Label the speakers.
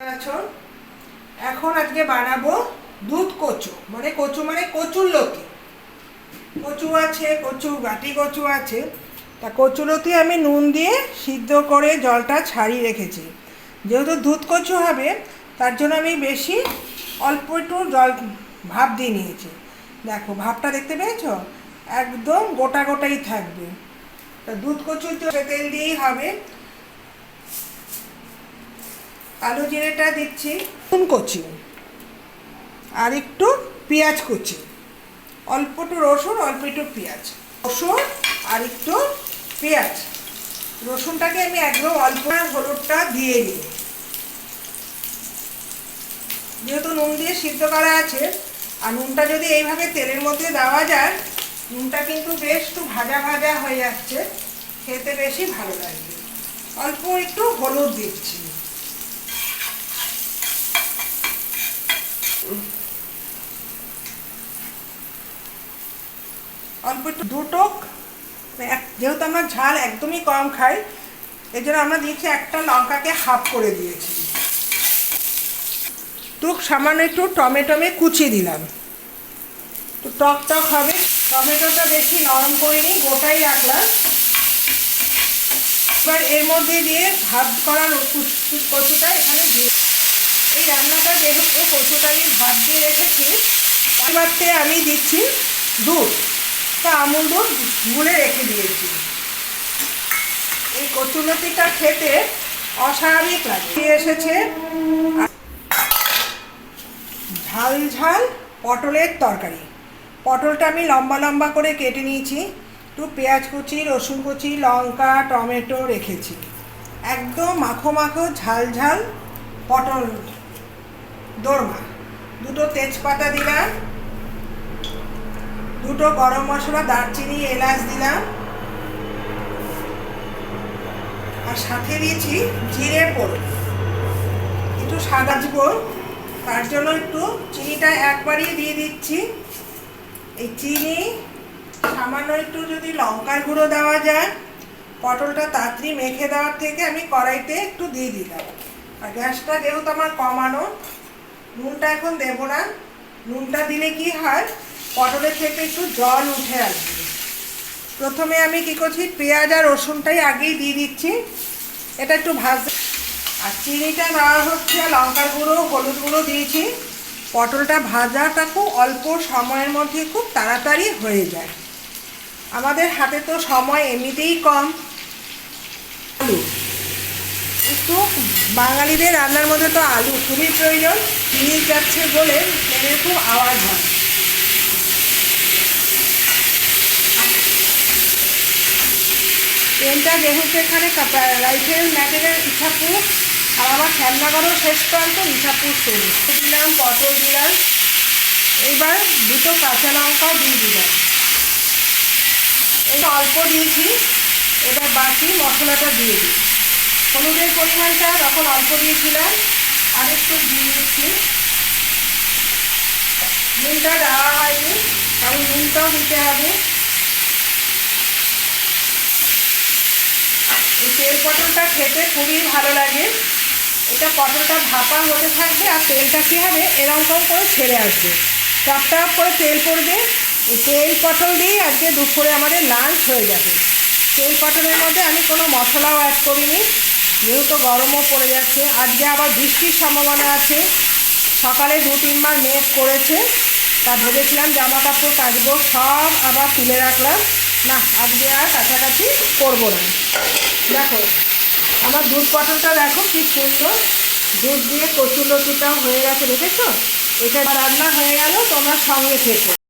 Speaker 1: আছো এখন আজকে বানাবো দুধ কচু। মানে কচু মানে কচুর লতি। কচু আছে, কচু, গাটি কচু আছে। তা কচুলতি আমি নুন দিয়ে সিদ্ধ করে জলটা ছাড়িয়ে রেখেছি। যেহেতু দুধ কচু হবে, তার জন্য আমি বেশি অল্প একটু জল ভাপ দিয়ে নিয়েছি। দেখো, ভাপটা দেখতে পেয়েছ? একদম গোটা গোটাই থাকবে। তা দুধ কচুর তেল দিয়েই হবে। আলু জিরেটা দিচ্ছি। নুন কচি। আর একটু পেঁয়াজ কুচি। অল্প একটু রসুন অল্প একটু পেঁয়াজ। রসুন আর একটু পেঁয়াজ। রসুনটাকে আমি একদম অল্প হলুদটা দিয়ে নিই যেহেতু নুন দিয়ে সিদ্ধ করা আছে আর নুনটা যদি এইভাবে তেলের মধ্যে দেওয়া যায় নুনটা কিন্তু বেশ একটু ভাজা ভাজা হয়ে যাচ্ছে খেতে বেশি ভালো লাগবে। অল্প একটু হলুদ দিচ্ছি। অল্প একটু দুটো এক- যেহেতু আমরা ঝাল একদমই কম খাই এই জন্য আমরা দিয়েছি একটা লঙ্কাকে হাফ করে দিয়েছি। টুক সামান্য একটু টমেটোমে কুচিয়ে দিলাম। তো টক টক হবে। টমেটোটা বেশি নরম করিনি, গোটাই রাখলাম। এবার এর মধ্যে দিয়ে ভাত করার কচু- কচুটা এখানে দিয়ে এই রান্নাটা যেহেতু কচুটা আমি ভাত দিয়ে রেখেছি এবারতে আমি দিচ্ছি দুধ। তা আমুল দুধ গুলে রেখে দিয়েছি। এই কচুলতিটা খেতে অস্বাভাবিক লাগে। এসেছে ঝাল ঝাল পটলের তরকারি। পটলটা আমি লম্বা লম্বা করে কেটে নিয়েছি। একটু পেঁয়াজ কুচি, রসুন কুচি, লঙ্কা, টমেটো রেখেছি। একদম মাখো মাখো ঝাল ঝাল পটল দোরমা। দুটো তেজপাতা দিলাম। দুটো গরম মশলা, দারচিনি, এলাচ দিলাম। আর সাথে দিয়েছি জিরে পোড়ো। একটু সাদা দিব তার জন্য একটু চিনিটা একবারই দিয়ে দিচ্ছি। এই চিনি, সামান্য একটু যদি লঙ্কার গুঁড়ো দেওয়া যায়, পটলটা তাড়াতাড়ি মেখে দেওয়ার থেকে আমি কড়াইতে একটু দিয়ে দিলাম। আর গ্যাসটা যেহেতু আমার কমানো, নুনটা এখন দেবো না। নুনটা দিলে কি হয় পটলের থেকে একটু জল উঠে আসবে। প্রথমে আমি কি করছি, পেঁয়াজ আর রসুনটাই আগেই দিয়ে দিচ্ছি। এটা একটু ভাজ আর চিনিটা দেওয়া হচ্ছে, লঙ্কার গুঁড়ো, হলুদ গুঁড়ো দিয়েছি। পটলটা ভাজাটা খুব অল্প সময়ের মধ্যে খুব তাড়াতাড়ি হয়ে যায়। আমাদের হাতে তো সময় এমনিতেই কম। আলু। একটু বাঙালিদের রান্নার মধ্যে তো আলু খুবই প্রয়োজন। জিনিস যাচ্ছে বলে ট্রেনের খুব আওয়াজ হয়। ট্রেনটা যেহেতু এখানে রাইফেল ম্যাটেরিয়াল ইচ্ছাপুর আর আমার খেলনাগরও শেষ প্রান্ত ইচ্ছাপুর ট্রেন দিলাম পটল দিলাম এইবার দুটো কাঁচা লঙ্কাও দিয়ে দিলাম। এটা অল্প দিয়েছি, এবার বাকি মশলাটা দিয়ে দিই। হলুদের পরিমাণটা তখন অল্প দিয়েছিলাম আর একটু দিয়ে দিচ্ছি নুনটা দেওয়া হয়নি, কারণ নুনটাও দিতে হবে। তেল পটলটা খেতে খুবই ভালো লাগে। এটা পটলটা ভাপা হতে থাকবে আর তেলটা কী হবে, এরকম করে ছেড়ে আসবে। টপ টপ করে তেল পড়বে তেল পটল দিয়েই আজকে দুপুরে আমাদের লাঞ্চ হয়ে যাবে। তেল পটলের মধ্যে আমি কোনো মশলাও অ্যাড করিনি, যেহেতু গরমও পড়ে যাচ্ছে। আজকে আবার বৃষ্টির সম্ভাবনা আছে। সকালে দু তিনবার মেঘ করেছে। তা ভেবেছিলাম জামা কাপড় কাচবো, সব আবার তুলে রাখলাম। না, আজকে আর কাছাকাছি করব না। দেখো, আমার দুধ পটলটা দেখো কি সুন্দর। দুধ দিয়ে কচুর লতিটাও হয়ে গেছে, দেখেছ? এটা রান্না হয়ে গেল, তোমার সঙ্গে থেকো।